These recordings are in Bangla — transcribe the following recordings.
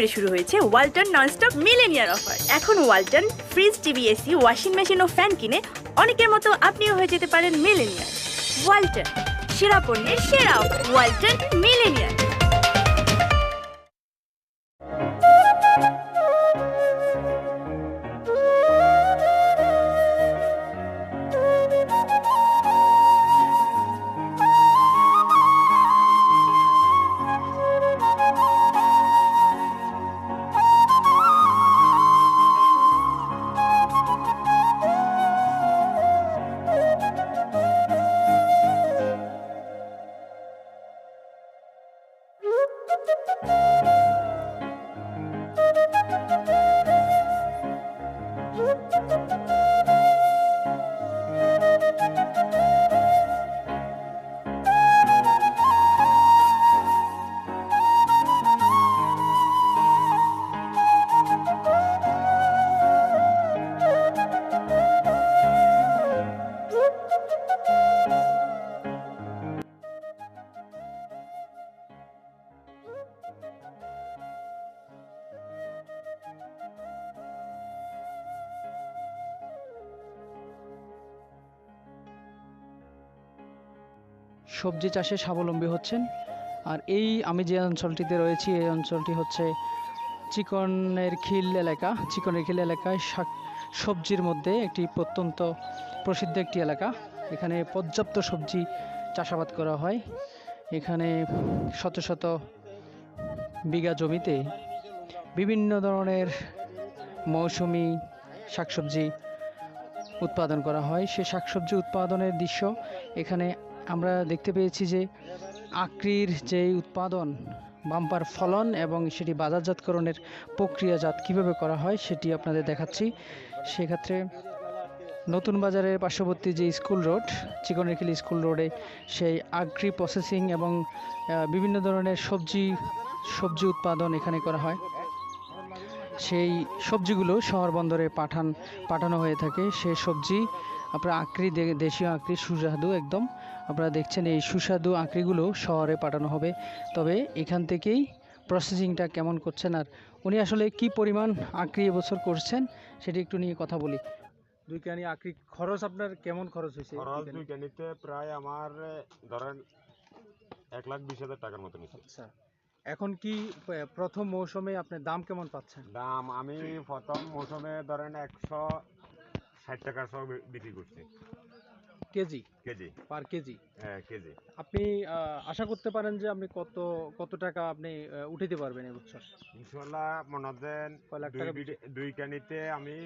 জুড়ে শুরু হয়েছে ওয়ালটন ননস্টপ মিলেনিয়ার অফার। এখন Walton, fridge, TV, AC, washing machine ও ফ্যান কিনে অনেকের মতো আপনিও হয়ে যেতে পারেন মিলেনিয়ার ওয়ালটন, সেরা পণ্যের সেরা। ওয়ালটন মিলেনিয়ার সবজি চাষে স্বাবলম্বী হচ্ছেন। আর এই আমি যে অঞ্চলটিতে রয়েছি, এই অঞ্চলটি হচ্ছে চিকনের খিল এলাকা। চিকনের খিল এলাকায় শাক, সবজির মধ্যে একটি প্রত্যন্ত প্রসিদ্ধ একটি এলাকা। এখানে পর্যাপ্ত সবজি চাষাবাদ করা হয়। এখানে শত শত বিঘা জমিতে বিভিন্ন ধরনের মৌসুমি শাকসবজি উৎপাদন করা হয়। সে শাকসবজি উৎপাদনের দৃশ্য এখানে আমরা দেখতে পেয়েছি যে আক্রির যে উৎপাদন, বাম্পার ফলন এবং সেটি বাজারজাতকরণের প্রক্রিয়াজাত কীভাবে করা হয় সেটি আপনাদের দেখাচ্ছি। সেক্ষেত্রে নতুন বাজারের পার্শ্ববর্তী যে স্কুল রোড, চিকনেরখিলি স্কুল রোডে সেই আগ্রি প্রসেসিং এবং বিভিন্ন ধরনের সবজি সবজি উৎপাদন এখানে করা হয়। সেই সবজিগুলো শহর বন্দরে পাঠান, পাঠানো হয়ে থাকে। সেই সবজি আপনার আঁকড়ি দেশীয় আঁকড়ি সুস্বাদু একদম। আপনারা দেখছেন এই সুস্বাদু আঁকড়িগুলো শহরে পাঠানো হবে। তবে এখান থেকেই প্রসেসিংটা কেমন করছেন আর উনি আসলে কি পরিমাণ আঁকড়ি এবছর করছেন সেটি একটু নিয়ে কথা বলি। দুই কানি আঁকড়ি খরচ আপনার কেমন খরচ হয়েছে খরচ দুইটা নিতে প্রায় আমার ধরেন এক লাখ বিশ হাজার টাকার মতো নিচ্ছে। আচ্ছা। এখন কি প্রথম মৌসুমে আপনার দাম কেমন পাচ্ছেন? দাম আমি প্রথম মৌসুমে ধরেন একশো ষাট টাকা সহ বিক্রি করছি। কেজি? কেজি। Per KG? হ্যাঁ কেজি। আপনি আশা করতে পারেন যে আপনি কত কত টাকা আপনি পারবেন ইনশাল্লাহ মনে লাখ দুই আমি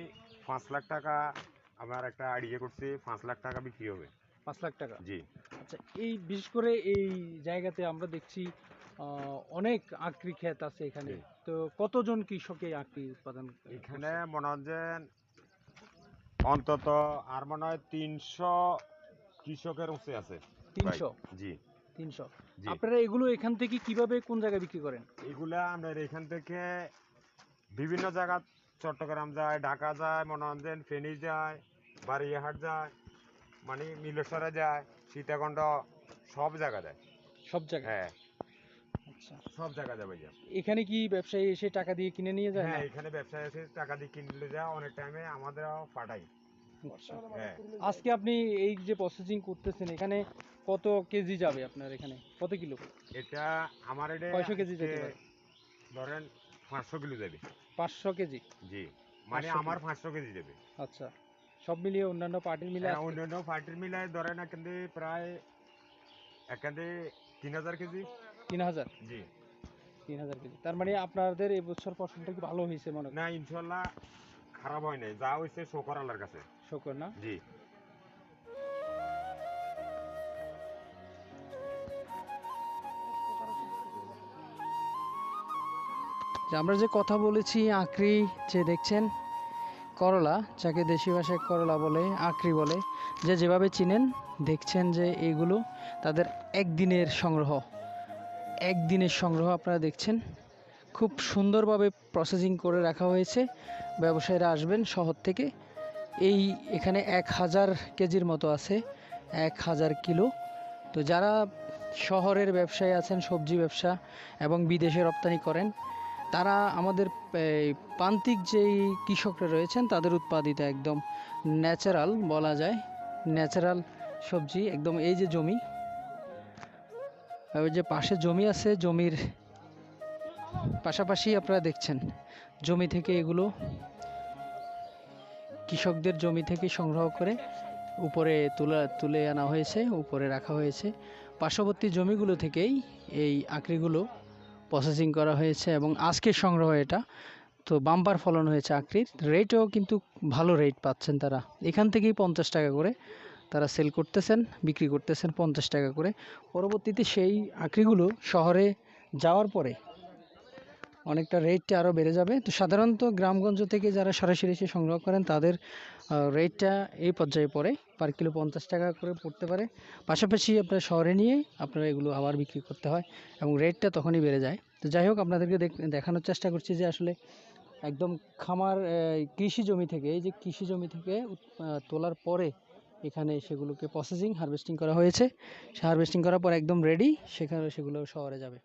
পাঁচ লাখ টাকা আমার একটা আইডিয়া করছি পাঁচ লাখ টাকা বিক্রি হবে। পাঁচ লাখ টাকা? জি। আচ্ছা এই বিশেষ করে এই জায়গাতে আমরা দেখছি অনেক আখরি ক্ষেত আছে এখানে। তো কতজন কৃষক এই আখরি উৎপাদন এখানে মনে হচ্ছেন অন্তত আর মনে হয় তিনশো কৃষকের উঁচে আছে। তিনশো? জি। তিনশো? আপনারা এগুলো এখান থেকে কীভাবে কোন জায়গায় বিক্রি করেন? এগুলা আমরা এখান থেকে বিভিন্ন জায়গা চট্টগ্রাম যায় ঢাকা যায় মনোরঞ্জন ফেনী যায় বারিয়াহাট যায় মানে মিলেশ্বরে যায় সীতাকুণ্ড সব জায়গা যায়। সব জায়গায়? হ্যাঁ। আচ্ছা। সব জায়গা যাবে যা এখানে কি ব্যবসায়ী এসে টাকা দিয়ে কিনে নিয়ে যায় হ্যাঁ এখানে ব্যবসায় এসে টাকা দিয়ে কিনলে যায় অনেক টাইমে আমাদেরও পাঠাই আজকে আপনি এই যে প্রসেসিং করতেছেন এখানে কত কেজি যাবে আপনার এখানে? কত কিলো? এটা আমার এটা কয়শো কেজি যেতে পারে? ধরেন পাঁচশো কিলো যাবে। পাঁচশো কেজি? জি। মানে আমার পাঁচশো কেজি যাবে। আচ্ছা। সব মিলিয়ে অন্যান্য পার্টির মিলে হ্যাঁ, অন্যান্য পার্টির মিলায় ধরেন এখান থেকে প্রায় এখান থেকে তিন হাজার কেজি। তিন হাজার? জি। তিন হাজার কেজি। তার মানে আপনাদের এবছর ফসলটা কি ভালো হয়েছে মনে না ইনশাল্লাহ খারাপ হয় নাই। যা হয়েছে শোকর আল্লাহর কাছে। শকর না? জি। আমরা যে কথা বলেছি আঁকড়ি যে দেখছেন করলা যাকে দেশি ভাষায় করলা বলে আঁকড়ি বলে যে যেভাবে চিনেন দেখছেন যে এগুলো তাদের একদিনের সংগ্রহ। একদিনের সংগ্রহ আপনারা দেখছেন। খুব সুন্দরভাবে প্রসেসিং করে রাখা হয়েছে। ব্যবসায়ীরা আসবেন শহর থেকে। এই এখানে এক হাজার কেজির মতো আছে, এক হাজার কিলো। তো যারা শহরের ব্যবসায়ী আছেন, সবজি ব্যবসা এবং বিদেশে রপ্তানি করেন, তারা আমাদের প্রান্তিক যেই কৃষকরা রয়েছেন, তাদের উৎপাদিত একদম ন্যাচারাল বলা যায়। ন্যাচারাল সবজি, একদম এই যে জমি ওই যে পাশে জমি আছে, জমির পাশাপাশি আপনারা দেখছেন জমি থেকে এগুলো কৃষকদের জমি থেকে সংগ্রহ করে উপরে তুলে তুলে আনা হয়েছে, উপরে রাখা হয়েছে। পার্শ্ববর্তী জমিগুলো থেকেই এই আঁকড়িগুলো প্রসেসিং করা হয়েছে এবং আজকে সংগ্রহ এটা। তো বাম্পার ফলন হয়েছে আঁকড়ির। রেটও কিন্তু ভালো রেট পাচ্ছেন তারা। এখান থেকেই পঞ্চাশ টাকা করে তারা সেল করতেছেন, বিক্রি করতেছেন পঞ্চাশ টাকা করে। পরবর্তীতে সেই আঁকড়িগুলো শহরে যাওয়ার পরে অনেকটা রেটটা আরও বেড়ে যাবে। তো সাধারণত গ্রামগঞ্জ থেকে যারা সরাসরি এসে সংগ্রহ করেন, তাদের রেটটা এই পর্যায়ে পড়ে। পার কিলো পঞ্চাশ টাকা করে পড়তে পারে। পাশাপাশি আপনার শহরে নিয়ে আপনারা এগুলো আবার বিক্রি করতে হয় এবং রেটটা তখনই বেড়ে যায়। তো যাই হোক, আপনাদেরকে দেখ- দেখানোর চেষ্টা করছি যে আসলে একদম খামার কৃষি জমি থেকে, এই যে কৃষি জমি থেকে তোলার পরে এখানে সেগুলোকে প্রসেসিং হারভেস্টিং করা হয়েছে। সে হারভেস্টিং করার পর একদম রেডি সেখানে সেগুলো শহরে যাবে।